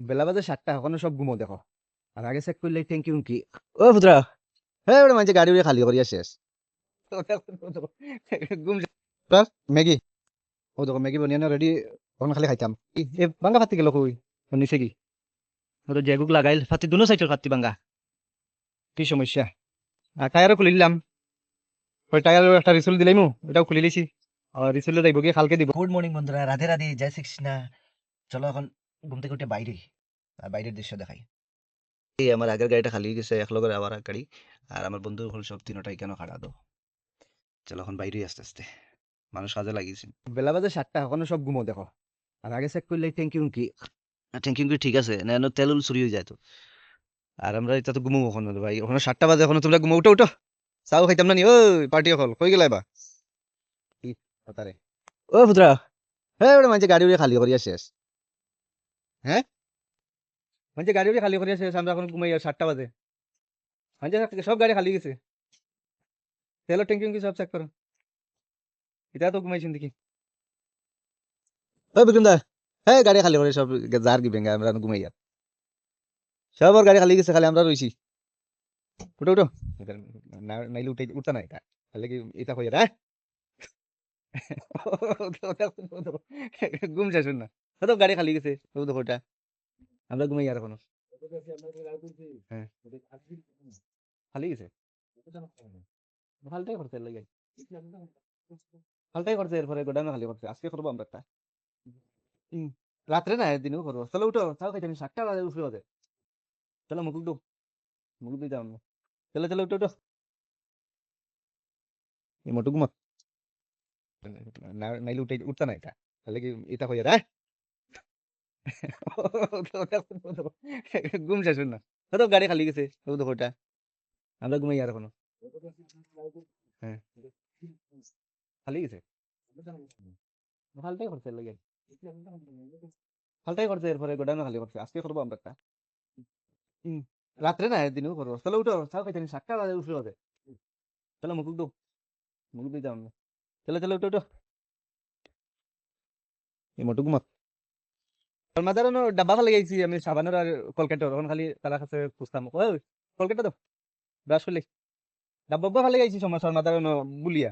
বেলা বাজে সাতটা এখনও সব ঘুমো দেখো। আর আগে চেক করলে থ্যাংক ইউ উঙ্কি ও পুত্রা হ্যাঁ ওটা মাঝে গাড়ি উড়ে খালি করিয়া শেষ। ঘুম ম্যাগি? ও দেখো ম্যাগি বনিয়ে রেডি তখন খালি খাইতাম। এ বাঙ্গা ফাতি গেল কই? নিছে কি? ও তো জেগুক লাগাইল ফাতি দুনো সাইডের ফাতি বাঙ্গা। কি সমস্যা? আর টায়ারও খুলে দিলাম। ওই টায়ার একটা রিসুল দিলাইমু এটাও খুলে লিছি আর রিসুলে যাইব গিয়ে কালকে দিব। গুড মর্নিং বন্ধুরা রাধে রাধে জয় শ্রীকৃষ্ণা। চলো এখন ঘুম থেকে উঠে বাইরে আর বাইরের দৃশ্য দেখাই। এই আমার আগের গাড়িটা খালি গেছে এক লগের আবার গাড়ি আর আমার বন্ধুর হল সব তিনটাই কেন খাড়া দো চলো এখন বাইরে আস্তে আস্তে মানুষ কাজে লাগিয়েছে। বেলা বাজে সাতটা এখনও সব ঘুমো দেখো। আর আগে চেক করলে ট্যাঙ্কি উঙ্কি থ্যাংক ইউ ঠিক আছে না এনে তেল উল চুরি হয়ে যায় তো। আর আমরা এটা তো ঘুমো ওখানে ভাই ওখানে সাতটা বাজে এখন তোমরা ঘুমো উঠো উঠো। চাও খাইতাম না নি? ওই পার্টি হল কই গেলাই বা তারে ও পুত্রা হ্যাঁ ওটা মাঝে গাড়ি উড়ে খালি করিয়া শেষ। হ্যাঁ মাঝে গাড়ি খালি করিয়া শেষ আমরা এখন ঘুমাই সাতটা বাজে। মাঝে সব গাড়ি খালি গেছে। তেলের ট্যাঙ্কি উঙ্কি সব চেক করো এটা তো ঘুমাইছেন দেখি। ও বিক্রম দা হ্যাঁ গাড়ি খালি করে সব যার কি বেঙ্গা আমরা ঘুমাই আর সব ওর গাড়ি খালি গেছে খালি আমরা রইছি উঠো উঠো। নাইলে উঠে উঠতা না এটা তাহলে কি এটা হয়ে যায় ঘুম শেষ না। তো গাড়ি খালি গেছে ও দেখো ওটা আমরা ঘুমাই আর এখনও হ্যাঁ খালি গেছে ফালটাই করছে লাগে ফালটাই করছে এরপরে গোডাউন খালি করছে আজকে করব আমরা একটা রাত্রে না দিনেও করব চলো উঠো তাও খাইতে সাতটা বাজে উঠে বাজে চলো মুকুল দু মুকুল দিয়ে যাও চলো চলো উঠো উঠো এই মোটু ঘুমা নাইলে উঠে উঠতা না এটা তাহলে কি এটা হয়ে যায় ঘুম শেষ না। তো গাড়ি খালি গেছে দেখো ওটা আমরা ঘুমাই আর এখনও। হ্যাঁ। খালি গেছে? ফালটাই এর লাগে। ফালটাই করছে এরপরে, গোডাউন খালি করছে। আজকে করব আমরা একটা। রাত্রে না দিনেও করব। চলো উঠো, চাও খাইতে সাতটা বাজে উঠে বাজে। চলো মুকুক দো। মুকুক দিয়ে যাও। চলো চলো উঠো উঠো। এই মোটু ঘুমা মাদার ডাব্বা ফেলে গেছি আমি সাবানের আর কলকাতার ওখানে খালি তারা কাছে খুঁজতাম ওই কলকাতা দাও ব্রাশ করলে ডাব্বা ফেলে গেছি সমস্যার মাদার বুলিয়া।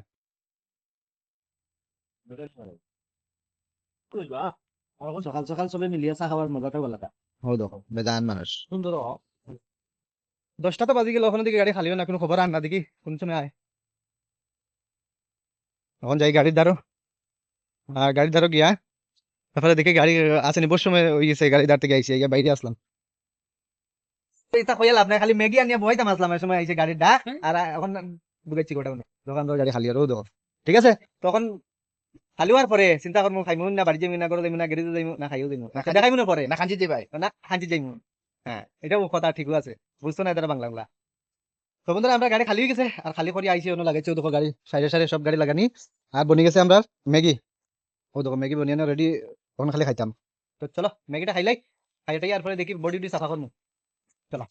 সকাল সকাল সবে মিলিয়ে চা খাবার মজাটা ভালো হো দেখো বেজান মানুষ। সুন্দর দশটা তো বাজি গেল ওখানে দিকে গাড়ি খালিও না কোনো খবর আন না দেখি কোন সময় আয় এখন যাই গাড়ির ধারো আর গাড়ির ধারো গিয়া। তারপরে দেখি গাড়ি আছে নিবোর সময় ওই গেছে গাড়ি ধার থেকে আইসি বাইরে আসলাম। খালি ম্যাগি আনিয়া বইতাম আসলাম এই সময় আইসে গাড়ির ডাক আর এখন গোটা দোকান গাড়ি খালি আর দেখো ঠিক আছে? তখন খালি হওয়ার পরে চিন্তা করব খাইমু না বাড়ি যাইমু না যাইমু না গাড়িতে যাইমু না খাইও যাইমু। না খাইমু না পরে। না খাঞ্চি দিবাই না যাইমু। হ্যাঁ এটাও কথা ঠিকও আছে। বুঝতো না এটা বাংলা বাংলা তো বন্ধুরা আমরা গাড়ি খালি হয়ে গেছে আর খালি করে আইসি অন্য লাগাইছে দেখো গাড়ি সাইডে সাইডে সব গাড়ি লাগানি। আর বনি গেছে আমরা ম্যাগি। ও দেখো ম্যাগি বনিয়ে রেডি তখন খালি খাইতাম তো চলো ম্যাগিটা খাইলাই খাইটাই আর পরে দেখি बॉडी उडी साफा करमु चलो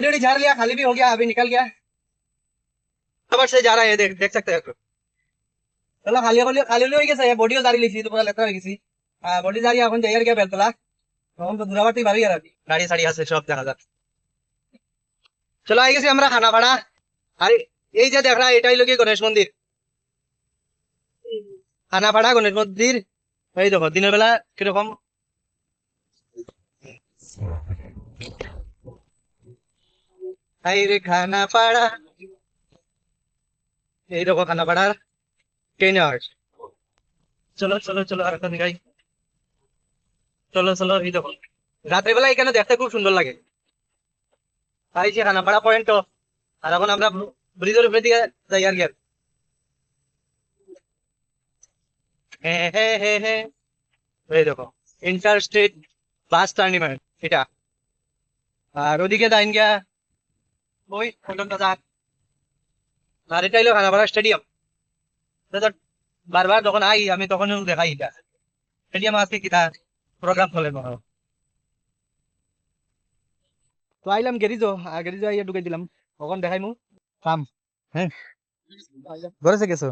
रेडी झाड़ लिया खाली भी हो गया अभी निकल गया खबर से जा रहा है देख देख सकते हो চলো খালি খালি খালি হয়ে গেছে বডিও দাঁড়িয়ে লিছি তো পুরো লেখা হয়ে গেছি বডি দাঁড়িয়ে এখন যাই আর গিয়া বেলতলা তখন তো দূরাবাটি ভালোই আর কি গাড়ি সাড়ি আছে সব দেখা যাক চলো আই গেছি আমরা খানা ভাড়া আর এই যে দেখ এটাই লোকে গণেশ মন্দির খানা ভাড়া গণেশ মন্দির এই দেখো, দিনের বেলা কীরকম? রে খানা পাড়া। এই দেখো খানা পাড়ার চলো চলো চলো আর গাই চলো চলো, এই দেখো। রাত্রে বেলা এখানে দেখতে খুব সুন্দর লাগে। আইছি খানাপাড়া পয়েন্ট আর এখন আমরা ব্রিজের উপরে দিকে যাই আর কি আর। হ্যাঁ হ্যাঁ হ্যাঁ হ্যাঁ এই দেখো ইন্টার স্টেট বাস টার্নিমেন্ট এটা। আর ওদিকে দাইন গিয়া, ওই পল্টন আর এটা হলো খানাপাড়া স্টেডিয়াম। বারবার যখন আই, আমি তখন দেখাই এটা। স্টেডিয়াম আজকে কিতা প্রোগ্রাম চলে মনে হয়। তো আইলাম গেরিজো গেরিজো আইয়া ঢুকাই দিলাম। কখন দেখাই মু কাম হ্যাঁ। ঘরে গেছো?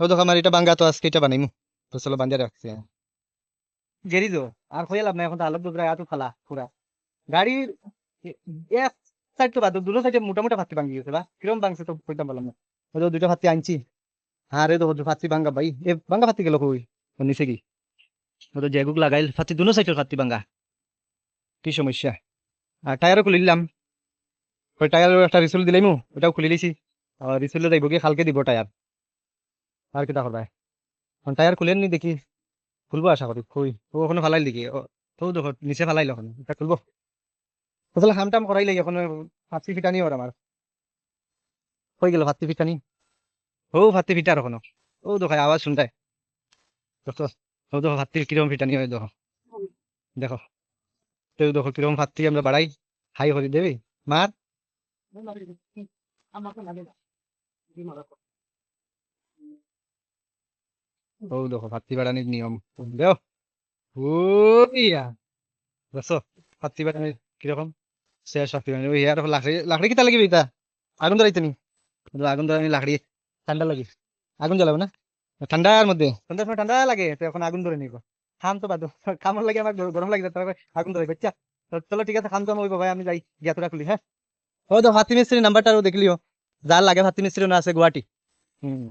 ও দেখো, আমার এটা বাঙ্গা তো আজকে এটা বানাইমু। তো চলো বান্ধিয়া রাখছি। গেরি তো, আর হয়ে লাভ নাই, এখন তো আলোক দুধরা এত ফালা, পুরা। গাড়ির এক সাইড তো বাদ দুটো সাইডে মোটামুটি ফাত্তি ভাঙি গেছে, বা? কিরম ভাঙছে তো কইতাম পারলাম না। যে দুটো ফাত্তি আনছি। হ্যাঁ রে, তো ফাত্তি ভাঙ্গা ভাই। এ ভাঙ্গা ফাত্তি গেল কই? নিচে কি? ও তো জেগুক লাগাইল। ফাত্তি দুনো সাইডের ফাত্তি ভাঙ্গা কি সমস্যা? আর টায়ারও খুলে দিলাম। ওই টায়ারের একটা রিসুল দিলাইমু ওটাও খুলে দিছি। আর রিসুলে যাইব কি কালকে দিব টায়ার। আর কিটা করবা? এখন টায়ার খুলেন নি দেখি। খুলবো আশা করি খুই ও ওখানে ফালাইল দেখি। তো দেখো, নিচে ফালাইল ওখানে এটা খুলবো। তাহলে হাম টাম করাই লাগে এখন ফাঁসি ফিটানি ওর আমার? হয়ে গেল ফাত্তি ফিটানি? ও ফাত্তি ফিটার ওখানে ও, দেখো, আওয়াজ শুনতায় দেখো, ও, দেখো ফাত্তি কিরম ফিটানি হয়, দেখো। দেখো তো দেখো, কিরম ফাত্তি আমরা বাড়াই। হাই করে দেবে। মার। ও, দেখো ফাত্তি বাড়ানির নিয়ম। ও ইয়া দেখছ? বাড়ানির কীরকম? শেষ বাড়ানি ওই ইয়ার লাকড়ি লাকড়ি তা আগুন ধরাইতে নি। আগুন ধরানি লাকড়ি। ঠান্ডা লাগে। আগুন জ্বালাবো না? ঠান্ডার মধ্যে। ঠান্ডার সময় ঠান্ডা লাগে, তো এখন আগুন ধরে নিব খাম তো বাদ। খামর লাগে, আমার গরম লাগে, তারপরে আগুন ধরে বাচ্চা চলো, ঠিক আছে, খাম তো ওই বাবা আমি যাই গিয়াতরা খুলি হ্যাঁ? ও তো ভাতি মিস্ত্রি নাম্বারটাও দেখলিও যার লাগে ভাতি মিস্ত্রি না আছে গুয়াহাটি। হুম।